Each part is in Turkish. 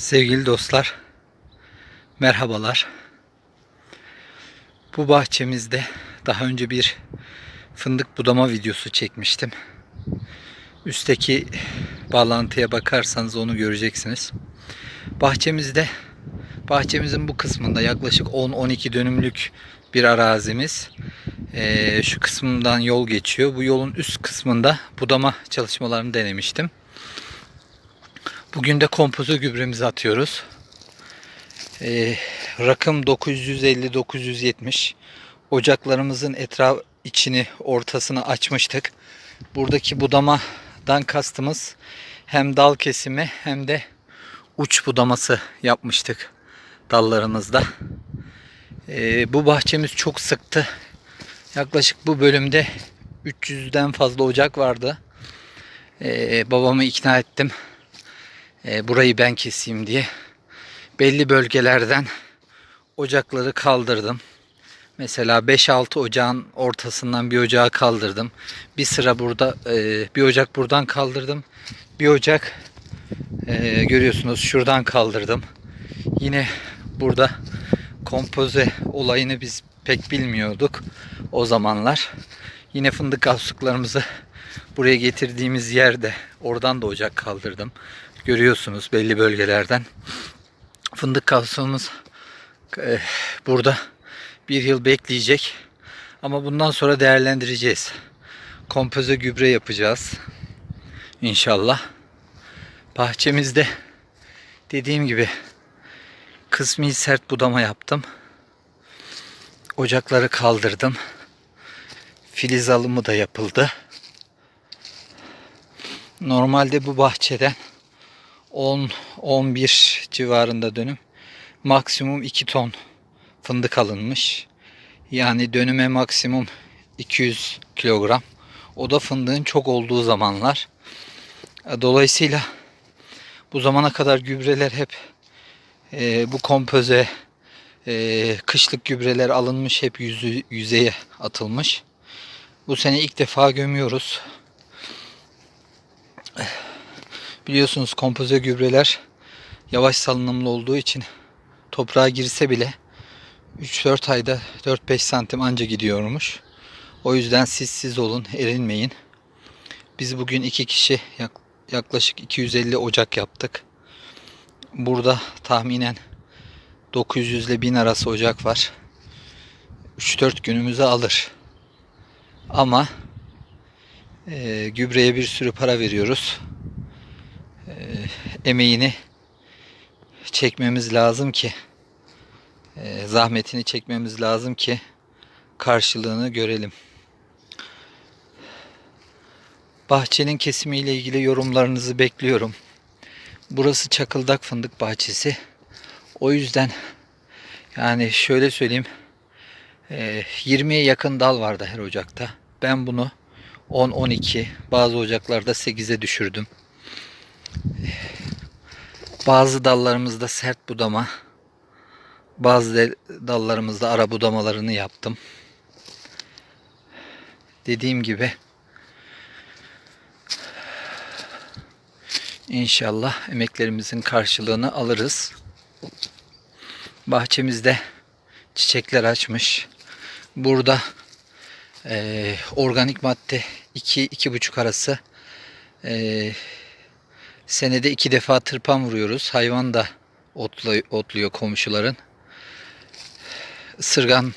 Sevgili dostlar, merhabalar. Bu bahçemizde daha önce bir fındık budama videosu çekmiştim. Üstteki bağlantıya bakarsanız onu göreceksiniz. Bahçemizde, bahçemizin bu kısmında yaklaşık 10-12 dönümlük bir arazimiz. Ee, şu kısmından yol geçiyor. Bu yolun üst kısmında budama çalışmalarını denemiştim. Bugün de kompozo gübremizi atıyoruz. Ee, rakım 950-970. Ocaklarımızın etraf içini ortasını açmıştık. Buradaki budamadan kastımız hem dal kesimi hem de uç budaması yapmıştık dallarımızda. Ee, bu bahçemiz çok sıktı. Yaklaşık bu bölümde 300'den fazla ocak vardı. Ee, babamı ikna ettim e, burayı ben keseyim diye belli bölgelerden ocakları kaldırdım. Mesela 5-6 ocağın ortasından bir ocağı kaldırdım. Bir sıra burada e, bir ocak buradan kaldırdım. Bir ocak e, görüyorsunuz şuradan kaldırdım. Yine burada kompoze olayını biz pek bilmiyorduk o zamanlar. Yine fındık asıklarımızı buraya getirdiğimiz yerde oradan da ocak kaldırdım görüyorsunuz belli bölgelerden. Fındık kavsamımız e, burada bir yıl bekleyecek. Ama bundan sonra değerlendireceğiz. Kompoze gübre yapacağız. İnşallah. Bahçemizde dediğim gibi kısmi sert budama yaptım. Ocakları kaldırdım. Filiz alımı da yapıldı. Normalde bu bahçeden 10-11 civarında dönüm. Maksimum 2 ton fındık alınmış. Yani dönüme maksimum 200 kilogram. O da fındığın çok olduğu zamanlar. Dolayısıyla bu zamana kadar gübreler hep e, bu kompoze e, kışlık gübreler alınmış hep yüzü, yüzeye atılmış. Bu sene ilk defa gömüyoruz. Biliyorsunuz kompoze gübreler yavaş salınımlı olduğu için toprağa girse bile 3-4 ayda 4-5 santim anca gidiyormuş. O yüzden siz siz olun, erinmeyin. Biz bugün iki kişi yaklaşık 250 ocak yaptık. Burada tahminen 900 ile 1000 arası ocak var. 3-4 günümüzü alır. Ama e, gübreye bir sürü para veriyoruz emeğini çekmemiz lazım ki e, zahmetini çekmemiz lazım ki karşılığını görelim. Bahçenin kesimiyle ilgili yorumlarınızı bekliyorum. Burası çakıldak fındık bahçesi. O yüzden yani şöyle söyleyeyim 20'ye yakın dal vardı her ocakta. Ben bunu 10-12 bazı ocaklarda 8'e düşürdüm. Bazı dallarımızda sert budama, bazı dallarımızda ara budamalarını yaptım. Dediğim gibi inşallah emeklerimizin karşılığını alırız. Bahçemizde çiçekler açmış. Burada e, organik madde 2-2,5 arası e, Senede iki defa tırpan vuruyoruz. Hayvan da otluyor, otluyor komşuların. Isırgan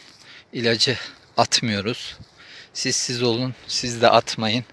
ilacı atmıyoruz. Siz siz olun, siz de atmayın.